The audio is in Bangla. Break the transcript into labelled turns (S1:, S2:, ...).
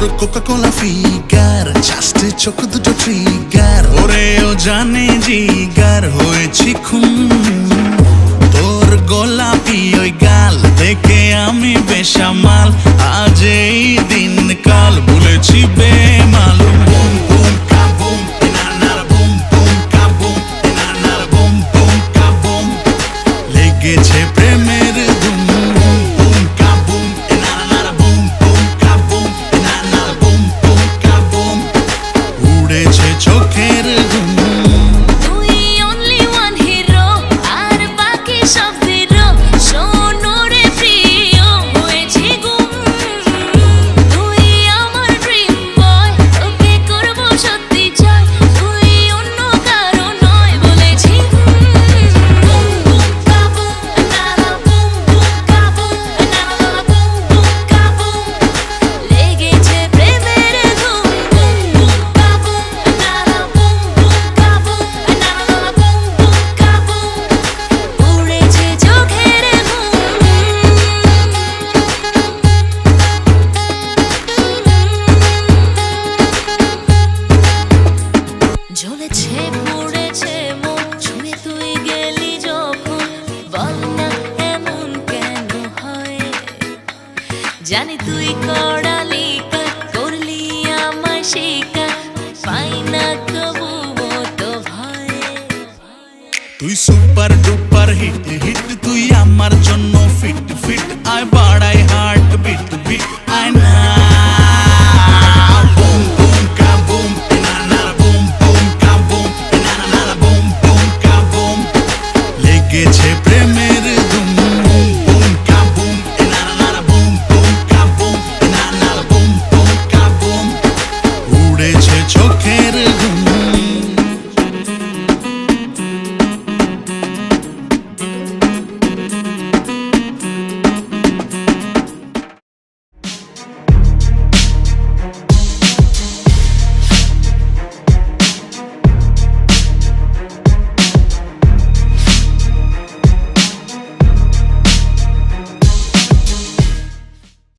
S1: তোর কোকা কোলা ফিগার জাস্ট চোখ দুটো ফিগার ওরে ও জানে জিগার, হয়েছি খুন। তোর গোলাপি ওই গাল দেখে আমি বেশামাল আজ এই দিন কাল ভুলেছি বে
S2: বলেছে, পড়েছে মন। ছুঁয়ে তুই গেলি যখন, বল না এমন কেন হয়। জানি তুই করালি করলি আমায় শিকার। পাই না তবু তো ভয়।
S1: তুই সুপার ডুপার হিট হিট তুই আমার জন্য ফিট। கருகும்